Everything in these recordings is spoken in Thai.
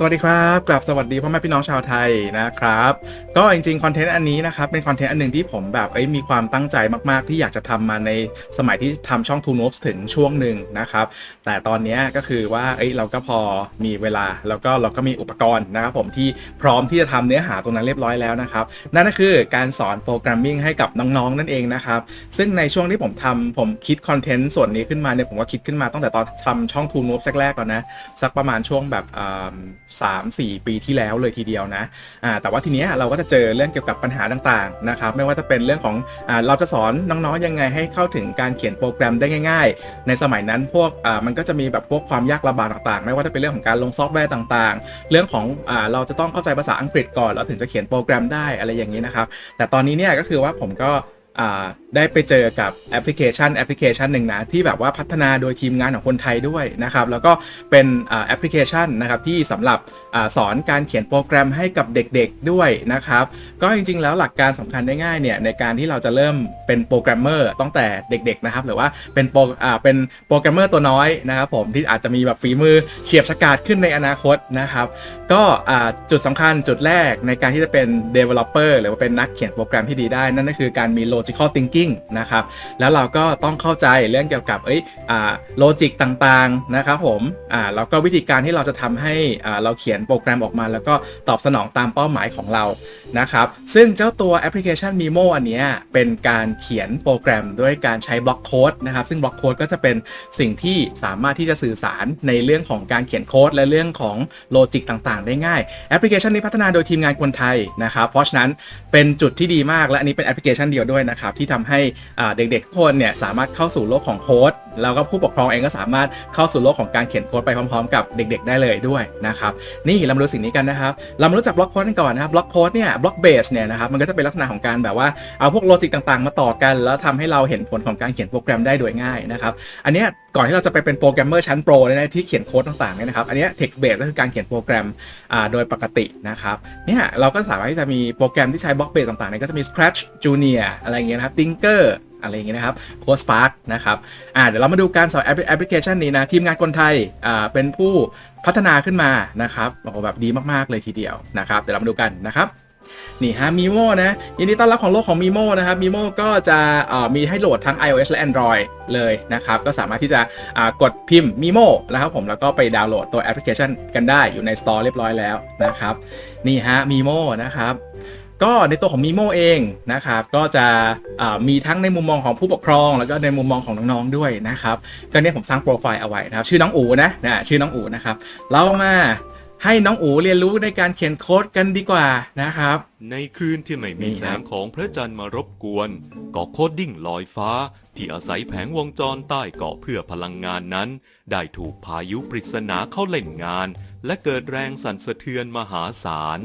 สวัสดีครับกลับสวัสดีพ่อแม่พี่น้องชาวไทยนะครับ ก็จริงๆคอนเทนต์อันนี้นะครับเป็นคอนเทนต์อันหนึ่งที่ผมแบบเอ้ยมีความตั้งใจมากๆ ที่อยากจะทำมาในสมัยที่ทำช่อง t o n o v e s ถึงช่วงหนึ่งนะครับ แต่ตอนนี้ก็คือว่าเอ้ยเราก็พอมีเวลาแล้วก็เราก็มีอุปกรณ์นะครับผมที่พร้อมที่จะทำเนื้อหาตรงนั้นเรียบร้อยแล้วนะครับ นั่นก็คือการสอนโปรแกรมมิ่งให้กับน้องๆนั่นเองนะครับซึ่งในช่วงที่ผมทำผมคิดคอนเทนต์ส่วนนี้ขึ้นมาเนี่ยผมก็คิดขึ้นมาตั้งแต่ตอนทำช่อง t o n o v e s แรกๆก่อนนะสักประมาณช่วงแบบสามสี่ปีที่แล้วเลยทีเดียวนะอ่าแต่ว่าทีเนี้ยเราก็จะเจอเรื่องเกี่ยวกับปัญหาต่างๆนะครับไม่ว่าจะเป็นเรื่องของอ่าเราจะสอนน้องๆยังไงให้เข้าถึงการเขียนโปรแกรมได้ง่าย ๆ ในสมัยนั้นพวกอ่ามันก็จะมีแบบพวกความยากลำบากต่างๆ ไม่ว่าจะเป็นเรื่องของการลงซอฟต์แวร์ต่างๆ เรื่องของอ่าเราจะต้องเข้าใจภาษาอังกฤษก่อนเราถึงจะเขียนโปรแกรมได้อะไรอย่างนี้นะครับแต่ตอนนี้เนี่ยก็คือว่าผมก็ ได้ไปเจอกับแอปพลิเคชันแอปพลิเคชันหนึ่งนะที่แบบว่าพัฒนาโดยทีมงานของคนไทยด้วยนะครับแล้วก็เป็นแอปพลิเคชันนะครับที่สำหรับอสอนการเขียนโปรแกรมให้กับเด็กๆด้วยนะครับก็จริงๆแล้วหลักการสำคัญได้ง่ายเนี่ยในการที่เราจะเริ่มเป็นโปรแกรมเมอร์ตั้งแต่เด็กๆนะครับหรือว่าเป็นโปรเป็นโปรแกรมเมอร์ตัวน้อยนะครับผมที่อาจจะมีแบบฝีมือเฉียบฉกาจขึ้นในอนาคตนะครับก็จุดสำคัญจุดแรกในการที่จะเป็น developer หรือว่าเป็นนักเขียนโปรแกรมที่ดีได้นั่นก็คือการมีโล logical thinking นะครับ แล้วเราก็ต้องเข้าใจเรื่องเกี่ยวกับเอ้ยอ่าโลจิกต่างๆ นะครับผมอ่าแล้วก็วิธีการที่เราจะทำให้อ่าเราเขียนโปรแกรมออกมา แล้วก็ตอบสนองตามเป้าหมายของเรา นะครับ ซึ่งเจ้าตัวแอปพลิเคชัน Mimo อันนี้เป็นการเขียนโปรแกรมด้วยการใช้บล็อกโค้ดนะครับ ซึ่งบล็อกโค้ดก็จะเป็นสิ่งที่สามารถที่จะสื่อสารในเรื่องของการเขียนโค้ดและเรื่องของโลจิกต่างๆ ได้ง่ายแอปพลิเคชันนี้พัฒนาโดยทีมงานคนไทยนะครับ เพราะฉะนั้นเป็นจุดที่ดีมากและอันนี้เป็นแอปพลิเคชันเดียวด้วยนะครับที่ทำให้เด็กๆคนเนี่ยสามารถเข้าสู่โลกของโค้ดแล้วก็ผู้ปกครองเองก็สามารถเข้าสู่โลกของการเขียนโค้ดไปพร้อมๆ กับเด็ก ๆ ได้เลยด้วยนะครับนี่เรามาดูสิ่งนี้กันนะครับเรามารู้จักบล็อกโค้ดกันก่อนนะครับบล็อกโค้ดเนี่ยบล็อกเบสเนี่ยนะครับมันก็จะเป็นลักษณะของการแบบว่าเอาพวกโลจิกต่างๆ มาต่อกัน แล้วทำให้เราเห็นผลของการเขียนโปรแกรมได้โดยง่ายนะครับอันนี้ก่อนที่เราจะไปเป็นโปรแกรมเมอร์ชั้นโปรเลยนะที่เขียนโค้ดต่างๆเนี่ยนะครับอันนี้ text base ก็คือการเขียนโปรแกรมโดยปกตินะครับเนี่ยเราก็สามารถที่จะมีโปรแกรมที่ใช้บล็อกเบสต่างๆเนี่ยก็จะมี Scratch Junior อะไรเงี้ยนะครับ Tinker อะไรอย่างเงี้ยนะครับโค้ดสปาร์กนะครับอ่าเดี๋ยวเรามาดูการสอนแอปพลิเคชันนี้นะ ทีมงานคนไทยอ่าเป็นผู้พัฒนาขึ้นมานะครับโอ้โหแบบดีมากๆเลยทีเดียวนะครับเดี๋ยวเรามาดูกันนะครับนี่ฮะมีโมนะยินดีต้อนรับของโลกของมีโมนะครับมีโมก็จะมีให้โหลดทั้ง iOS และ Android เลยนะครับ ก็สามารถที่จะกดพิมพ์มีโมนะครับผมแล้วก็ไปดาวน์โหลดตัวแอปพลิเคชันกันได้อยู่ใน Store เรียบร้อยแล้วนะครับ นี่ฮะมีโมนะครับ ก็ในตัวของ Mimo เองนะครับก็จะมีทั้งในมุมมองของผู้ปกครอง แล้วก็ในมุมมองของน้องๆด้วยนะครับก็เนี่ยผมสร้างโปรไฟล์เอาไว้นะครับชื่อน้องอูนะนะชื่อน้องอูนะครับเรามาให้น้องอูเรียนรู้ในการเขียนโค้ดกันดีกว่านะครับ ในคืนที่ไม่มีแสงของพระจันทร์มารบกวนเกาะโคดดิ้งลอยฟ้า ที่อาศัยแผงวงจรใต้เกาะเพื่อพลังงานนั้น ได้ถูกพายุปริศนาเข้าเล่นงาน และเกิดแรงสั่นสะเทือนมหาศาล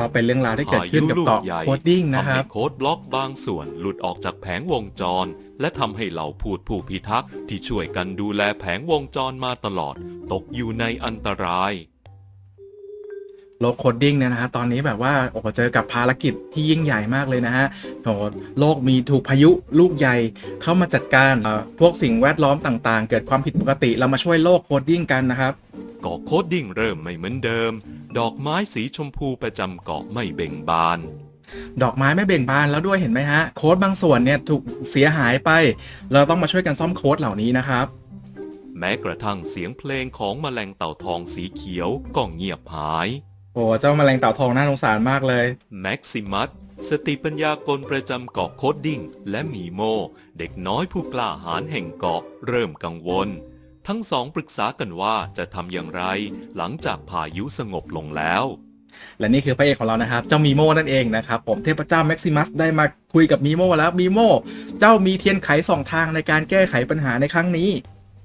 ก็เป็นเรื่องราวที่เกิดขึ้นกับเกาะโคดดิ้งนะทำครัให้บโค้ดบล็อกบางส่วนหลุดออกจากแผงวงจร และทำให้เหล่าพูดผู้พิทักษ์ที่ช่วยกันดูแลแผงวงจรมาตลอด ตกอยู่ในอันตราย โลกโคดดิ้งเนี่ยนะฮะตอนนี้แบบว่าโอ้โหเจอกับภารกิจที่ยิ่งใหญ่มากเลยนะฮะโอ้โหโลกมีถูกพายุลูกใหญ่เข้ามาจัดการเอ่อพวกสิ่งแวดล้อมต่างๆ เกิดความผิดปกติเรามาช่วยโลกโคดดิ้งกันนะครับเกาะโคดดิ้งเริ่มไม่เหมือนเดิม ดอกไม้สีชมพูประจำเกาะไม่เบ่งบาน ดอกไม้ไม่เบ่งบานแล้วด้วยเห็นไหมฮะ โค้ดบางส่วนเนี่ยถูกเสียหายไป เราต้องมาช่วยกันซ่อมโค้ดเหล่านี้นะครับ แม้กระทั่งเสียงเพลงของแมลงเต่าทองสีเขียวก็เงียบหาย โอ้เจ้าแมลงเต่าทองน่าสงสารมากเลย แม็กซิมัสสติปัญญากลประจำเกาะโคดดิ้งและหมีโม เด็กน้อยผู้กล้าหาญแห่งเกาะเริ่มกังวล ทั้งสองปรึกษากันว่าจะทำอย่างไร หลังจากพายุสงบลงแล้ว และนี่คือพระเอกของเรานะครับ เจ้ามีโมนั่นเองนะครับผมเทพเจ้าแม็กซิมัสได้มาคุยกับมีโมแล้วมีโมเจ้ามีเทียนไขสองทางในการแก้ไขปัญหาในครั้งนี้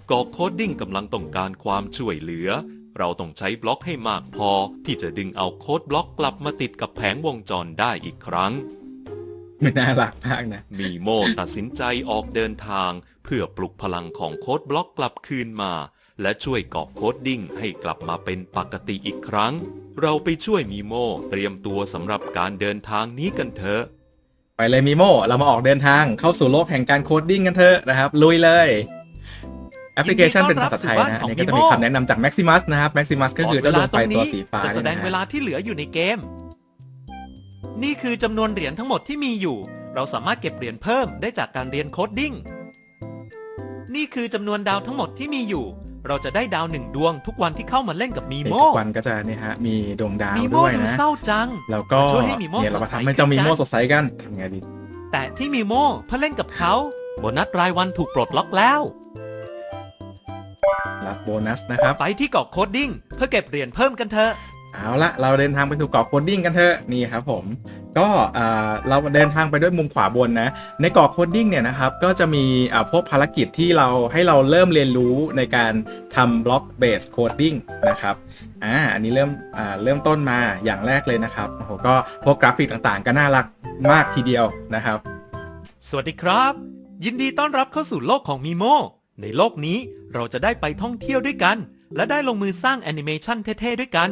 เกาะโคดดิ้งกำลังต้องการความช่วยเหลือ เราต้องใช้บล็อกให้มากพอ ที่จะดึงเอาโค้ดบล็อกกลับมาติดกับแผงวงจรได้อีกครั้ง ไม่น่ารักมากนะ มีโมตัดสินใจออกเดินทาง เพื่อปลุกพลังของโค้ดบล็อกกลับคืนมา และช่วยเกาะโคดดิ้งให้กลับมาเป็นปกติอีกครั้ง เราไปช่วยมีโมเตรียมตัวสำหรับการเดินทางนี้กันเถอะ ไปเลยมีโม เรามาออกเดินทางเข้าสู่โลกแห่งการโคดดิ้งกันเถอะนะครับ ลุยเลย แอปพลิเคชันเป็นภาษาไทยนะอันนี้ก็จะมีคำแนะนำจาก Maximus นะครับ Maximus ก็คือเจ้าดวงไฟตัวสีฟ้าจะแสดงเนี่ยนะเวลาที่เหลืออยู่ในเกม นี่คือจำนวนเหรียญทั้งหมดที่มีอยู่ เราสามารถเก็บเหรียญเพิ่มได้จากการเรียนโคดดิ้ง นี่คือจำนวนดาวทั้งหมดที่มีอยู่ เราจะได้ดาวหนึ่งดวงทุกวันที่เข้ามาเล่นกับมีเอกโมทุกวันก็จะเนี่ยฮะมีดวงดาวมีโมด้วยดูนะเศร้าจัง แล้วก็ช่วยให้มีโม่เนี่ยเรามาสดใสทำให้เจ้ามีโม่ขึ้นนะสดใสกันทำไงดี แต่ที่มีโมเพื่อเล่นกับเขาโบนัสรายวันถูกปลดล็อกแล้วรับโบนัสนะครับ ไปที่เกาะโคดดิ้งเพื่อเก็บเหรียญเพิ่มกันเถอะ เอาละเราเดินทางไปสู่เกาะโคดดิ้งกันเถอะนี่ครับผม ก็เราเดินทางไปด้วยมุมขวาบนนะ ในเกาะโคดดิ้งเนี่ยนะครับ ก็จะมีพวกภารกิจที่เราให้เราเริ่มเรียนรู้ในการทำบล็อกเบสโคดดิ้งนะครับอ่าอันนี้เริ่มเริ่มต้นมาอย่างแรกเลยนะครับโอ้โหก็พวกกราฟิกต่างๆ ก็น่ารักมากทีเดียวนะครับ สวัสดีครับ ยินดีต้อนรับเข้าสู่โลกของมีโมในโลกนี้เราจะได้ไปท่องเที่ยวด้วยกัน และได้ลงมือสร้างแอนิเมชันเท่ๆด้วยกัน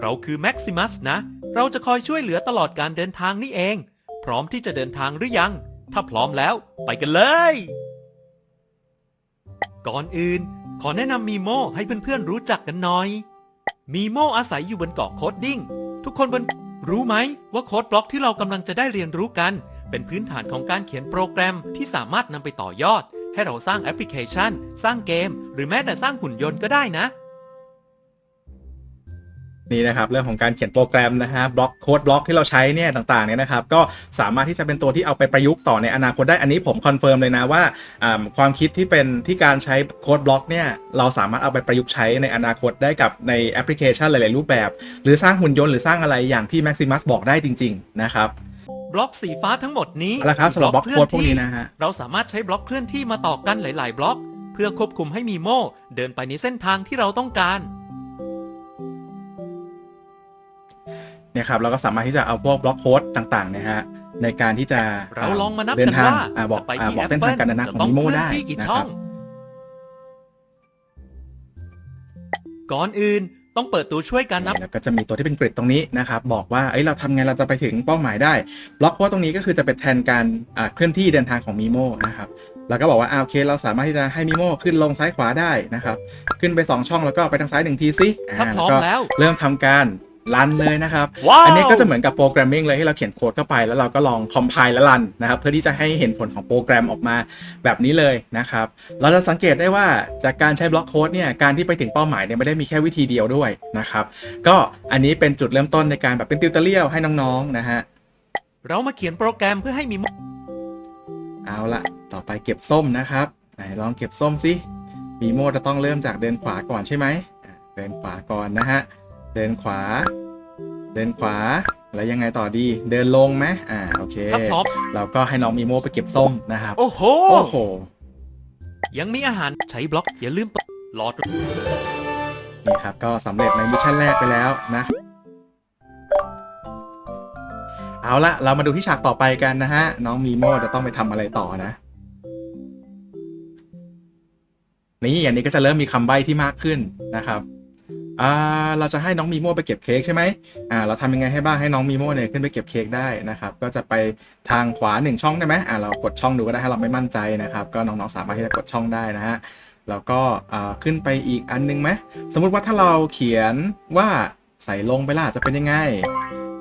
เราคือแม็กซิมัสนะ เราจะคอยช่วยเหลือตลอดการเดินทางนี่เอง พร้อมที่จะเดินทางหรือยัง ถ้าพร้อมแล้วไปกันเลย ก่อนอื่น ขอแนะนำมีโมให้เพื่อนๆรู้จักกันหน่อย มีโมอาศัยอยู่บนเกาะโคดดิ้ง ทุกคนบนรู้ไหมว่าโค้ดบล็อกที่เรากำลังจะได้เรียนรู้กัน เป็นพื้นฐานของการเขียนโปรแกรมที่สามารถนำไปต่อยอด ให้เราสร้างแอปพลิเคชัน สร้างเกม หรือแม้แต่สร้างหุ่นยนต์ก็ได้นะ นี่นะครับเรื่องของการเขียนโปรแกรมนะฮะบล็อกโค้ดบล็อกที่เราใช้เนี่ยต่างๆเนี่ยนะครับก็สามารถที่จะเป็นตัวที่เอาไปประยุกต์ต่อในอนาคตได้อันนี้ผมคอนเฟิร์มเลยนะว่าอ่าความคิดที่เป็นที่การใช้โค้ดบล็อกเนี่ยเราสามารถเอาไปประยุกต์ใช้ในอนาคตได้กับในแอปพลิเคชันหลาย ๆ รูปแบบ หรือสร้างหุ่นยนต์หรือสร้างอะไรอย่างที่ Maximus บอกได้จริง ๆ นะครับบล็อกสีฟ้าทั้งหมดนี้เอาละครับสำหรับบล็อกโค้ดพวกนี้นะฮะเราสามารถใช้บล็อกเคลื่อนที่มาต่อกันหลาย ๆ บล็อก เพื่อควบคุมให้มีโมเดินไปในเส้นทางที่เราต้องการ นี่ยครับเราก็สามารถที่จะเอาพวกบล็อกโค้ดต่างๆเนี่ยฮะในการที่จะเราลองมานับเดิกันทางว่าอ่าบอกจะไปอ่าที่บอกแอปเส้นเปิทางลการเดินทางจะของต้องนิโมเคลื่อนได้ที่กี่นะช่คอรังบก่อนอื่นต้องเปิดตัวช่วยการนับแล้วก็จะมีตัวที่เป็นกริดตรงนี้นะครับ บอกว่าเอ้ยเราทำไงเราจะไปถึงเป้าหมายได้บล็อกโค้ดตรงนี้ก็คือจะเป็นแทนการอ่าเคลื่อนที่เดินทางของมีโมนะครับแล้วก็บอกว่าอ่าโอเค เราสามารถที่จะให้มีโมขึ้นลงซ้ายขวาได้นะครับ ขึ้นไป 2 ช่องแล้วก็ไปทางซ้ายหนึ่งทีสิถ้าพร้อมก็แล้ว เริ่มทำการ รันเลยนะครับว้าวอันนี้ก็จะเหมือนกับโปรแกรมมิ่งเลยที่เราเขียนโค้ดเข้าไป แล้วเราก็ลองคอมไพล์และรันนะครับ เพื่อที่จะให้เห็นผลของโปรแกรมออกมาแบบนี้เลยนะครับ เราจะสังเกตได้ว่าจากการใช้บล็อกโค้ดเนี่ยการที่ไปถึงเป้าหมายเนี่ยไม่ได้มีแค่วิธีเดียวด้วยนะครับ ก็อันนี้เป็นจุดเริ่มต้นในการแบบเป็นติวเตอร์เรียลให้น้องๆนะฮะเรามาเขียนโปรแกรมเพื่อให้มีโมเอาละต่อไปเก็บส้มนะครับไหนลองเก็บส้มสิมีโมจะต้องเริ่มจากเดินขวาก่อนใช่ไหมอะเดินขวาก่อนนะฮะ เดินขวา เดินขวา แล้วยังไงต่อดี เดินลงไหมอ่า โอเคถ้าพร้อมเราก็ให้น้องมีโมไปเก็บส้มนะครับ โอ้โห โอ้โห ยังมีอาหารใช้บล็อก อย่าลืมเปิดหลอด นี่ครับ ก็สำเร็จในมิชชั่นแรกไปแล้วนะ เอาละเรามาดูที่ฉากต่อไปกันนะฮะ น้องมีโมจะต้องไปทำอะไรต่อนะ นี่อันนี้ก็จะเริ่มมีคำใบ้ที่มากขึ้นนะครับ อ่าเราจะให้น้องมีโมไปเก็บเค้กใช่ไหมอ่าเราทำยังไงให้บ้างให้น้องมีโมเนี่ยขึ้นไปเก็บเค้กได้นะครับก็จะไปทางขวาหนึ่งช่องได้ไหมอ่าเรากดช่องดูก็ได้ถ้าเราไม่มั่นใจนะครับก็น้องๆสามารถที่จะกดช่องได้นะฮะแล้วก็อ่าขึ้นไปอีกอันนึงไหมสมมุติว่าถ้าเราเขียนว่าใส่ลงไปล่ะจะเป็นยังไง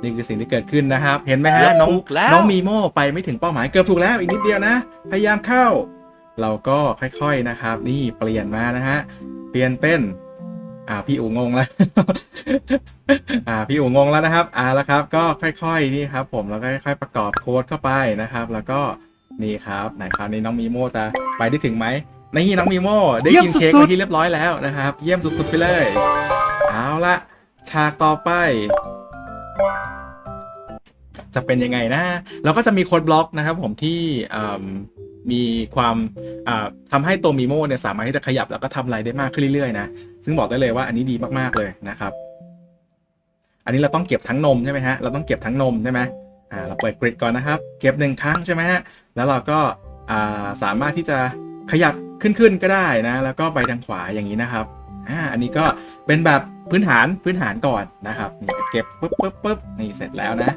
นี่คือสิ่งที่เกิดขึ้นนะครับ เห็นไหมเกืฮะอบน้องถูกแล้วน้องมีโม่ไปไม่ถึงเป้าหมายเกือบถูกแล้วอีกนิดเดียวนะ พยายามเข้า เราก็ค่อยๆนะครับ นี่เปลี่ยนมานะฮะเปลี่ยนเป็น อ่าพี่อูงงแล้ว อ่าพี่อูงงแล้วนะครับ อ่าแล้วครับ ก็ค่อยๆนี่ครับ ผมแล้วก็ค่อยๆประกอบโค้ดเข้าไปนะครับ แล้วก็นี่ครับไหนคราวนี้น้องมีโม่จะไปได้ถึงไหมนี่น้องมีโม่ได้กินเค้กที่เรียบร้อยแล้วนะครับ เยี่ยมสุดๆไปเลย เอาละฉากต่อไป จะเป็นยังไงนะ เราก็จะมีโค้ดบล็อกนะครับ ผมที่อื มมีความอ่าทำให้ตัวมีโมเนี่ยสามารถที่จะขยับแล้วก็ทำอะไรได้มากขึ้นเรื่อยๆนะซึ่งบอกได้เลยว่าอันนี้ดีมากๆเลยนะครับ อันนี้เราต้องเก็บทั้งนมใช่ไหมฮะเราต้องเก็บทั้งนมใช่ไหมอ่าเราเปิดกริดก่อนนะครับ เก็บหนึ่งครั้งใช่ไหมฮะแล้วเราก็อ่าสามารถที่จะขยับขึ้นๆก็ได้นะ แล้วก็ไปทางขวาอย่างนี้นะครับอ่าอันนี้ก็เป็นแบบพื้นฐานพื้นฐานก่อนนะครับนี่เก็บปุ๊บปุ๊บปุ๊บนี่เสร็จแล้วนะ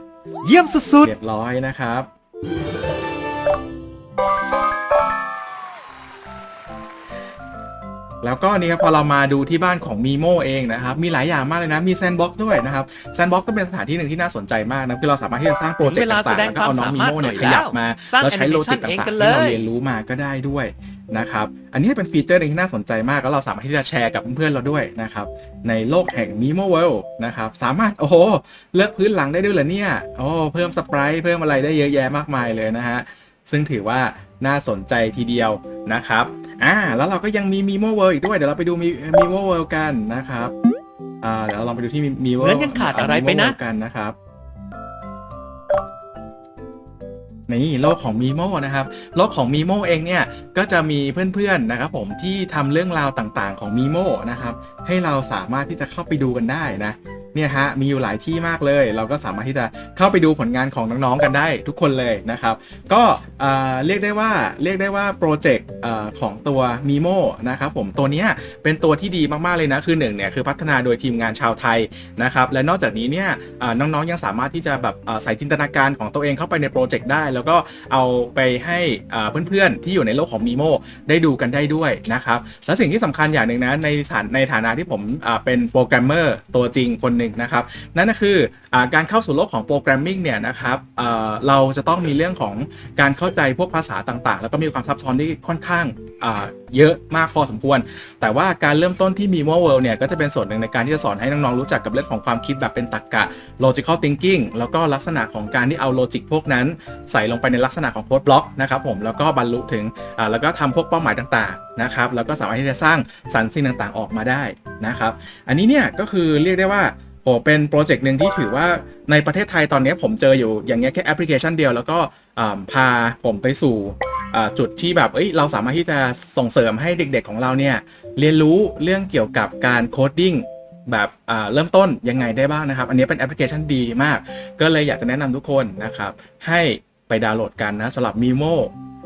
เยี่ยมสุดเรียบร้อยนะครับน แล้วก็นี่ครับพอเรามาดูที่บ้านของ Mimo เองนะครับมีหลายอย่างมากเลยนะมีแซนบ็อกด้วยนะครับแซนบ็อกก็เป็นสถานที่หนึ่งที่น่าสนใจมากนะคือเราสามารถที่จะสร้างโปรเจกถึงต์เวลาต่างๆแสดงแล้วก็เอาน้องความมิสามารถโมเนี่ยหน่ขอยยับแล้วมาสร้างแล้วใช้โลจิก animation เองต่างๆกันที่เลยเราเรียนรู้มาก็ได้ด้วยนะครับอันนี้เป็นฟีเจอร์หนึงที่น่าสนใจมากแล้วเราสามารถที่จะแชร์กับเพื่อนๆเราด้วยนะครับในโลกแห่ง Mimo World นะครับสามารถโอ้โหเลือกพื้นหลังได้ด้วยเหรอเนี่ยโอ้เพิ่มสไปรท์เพิ่มอะไรได้เยอะแยะมากมายเลยนะฮะ ซึ่งถือว่าน่าสนใจทีเดียวนะครับอ่าแล้วเราก็ยังมี Mimo World อีกด้วย เดี๋ยวเราไปดู Mimo World กันนะครับอ่าเดี๋ยวเราลองไปดูที่ Mimo เหมือนยังขาดอะไรไปนะกันนะครับนี่โลกของ Mimo นะครับโลกของ Mimo เองเนี่ยก็จะมีเพื่อนๆนะครับผมที่ทำเรื่องราวต่างๆ ของ Mimo นะครับให้เราสามารถที่จะเข้าไปดูกันได้นะ เนี่ยฮะมีอยู่หลายที่มากเลย เราก็สามารถที่จะเข้าไปดูผลงานของน้องๆกันได้ทุกคนเลยนะครับ ก็เรียกได้ว่าเรียกได้ว่าโปรเจกต์ของตัว Mimo นะครับผมตัวนี้เป็นตัวที่ดีมากๆเลยนะคือหนึ่งเนี่ยคือพัฒนาโดยทีมงานชาวไทยนะครับและนอกจากนี้เนี่ยน้องๆยังสามารถที่จะแบบใส่จินตนาการของตัวเองเข้าไปในโปรเจกต์ได้ แล้วก็เอาไปให้เพื่อนๆ ที่อยู่ในโลกของ Mimo ได้ดูกันได้ด้วยนะครับและสิ่งที่สำคัญอย่างหนึ่งนะในฐานในฐานะที่ผมเป็นโปรแกรมเมอร์ตัวจริงคนหนึ่งนะครับ นั่นก็คืออการเข้าสู่โลกของโปรแกรมมิ่งเนี่ยนะครับเเราจะต้องมีเรื่องของการเข้าใจพวกภาษาต่างๆ แล้วก็มีความซับซ้อนที่ค่อนข้างอ่าเยอะมากพอสมควร แต่ว่าการเริ่มต้นที่ Mimo World เนี่ยก็จะเป็นส่วนหนึ่งในการที่จะสอนให้น้องๆรู้จักกับเรื่องของความคิดแบบเป็นตรรกะ logical thinking แล้วก็ลักษณะของการที่เอาโลจิกพวกนั้น ใส่ลงไปในลักษณะของโค้ดบล็อกนะครับผมแล้วก็บรรลุถึงแล้วก็ทำพวกเป้าหมายต่างๆนะครับแล้วก็สามารถที่จะสร้างสรรค์สิ่งต่างๆออกมาได้นะครับ อันนี้เนี่ยก็คือเรียกได้ว่า โอ้เป็นโปรเจกต์หนึ่งที่ถือว่าในประเทศไทยตอนนี้ผมเจออยู่อย่างเงี้ยแค่แอปพลิเคชันเดียว แล้วก็พาผมไปสู่จุดที่แบบเอ้ยเราสามารถที่จะส่งเสริมให้เด็กๆของเราเนี่ยเรียนรู้เรื่องเกี่ยวกับการโคดดิ้งแบบเริ่มต้นยังไงได้บ้างนะครับ อันนี้เป็นแอปพลิเคชันดีมาก ก็เลยอยากจะแนะนำทุกคนนะครับ ให้ไปดาวน์โหลดกันนะสำหรับ Mimo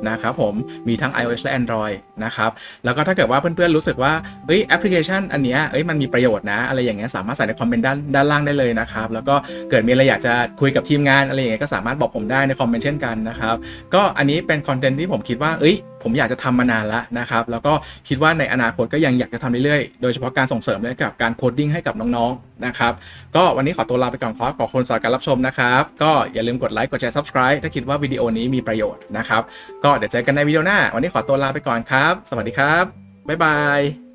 นะครับผมมีทั้ง iOS และ Android นะครับแล้วก็ถ้าเกิดว่าเพื่อนๆรู้สึกว่าเอ้ยแอปพลิเคชันอันเนี้ยเอ้ยมันมีประโยชน์นะอะไรอย่างเงี้ยสามารถใส่ในคอมเมนต์ด้านด้านล่างได้เลยนะครับแล้วก็เกิดมีอะไรอยากจะคุยกับทีมงานอะไรอย่างเงี้ยก็สามารถบอกผมได้ในคอมเมนต์เช่นกันนะครับก็อันนี้เป็นคอนเทนต์ที่ผมคิดว่าเอ้ยผมอยากจะทำมานานแล้วนะครับ แล้วก็คิดว่าในอนาคตก็ยังอยากจะทำเรื่อยๆ โดยเฉพาะการส่งเสริมเรื่องกับการโคดดิ้งให้กับน้องๆ นะครับ ก็วันนี้ขอตัวลาไปก่อนครับขอบคุณสำหรับการรับชมนะครับ ก็อย่าลืมกดไลค์กดแชร์ subscribe ถ้าคิดว่าวิดีโอนี้มีประโยชน์นะครับ ก็เดี๋ยวเจอกันในวิดีโอหน้า วันนี้ขอตัวลาไปก่อนครับสวัสดีครับ บ๊ายบาย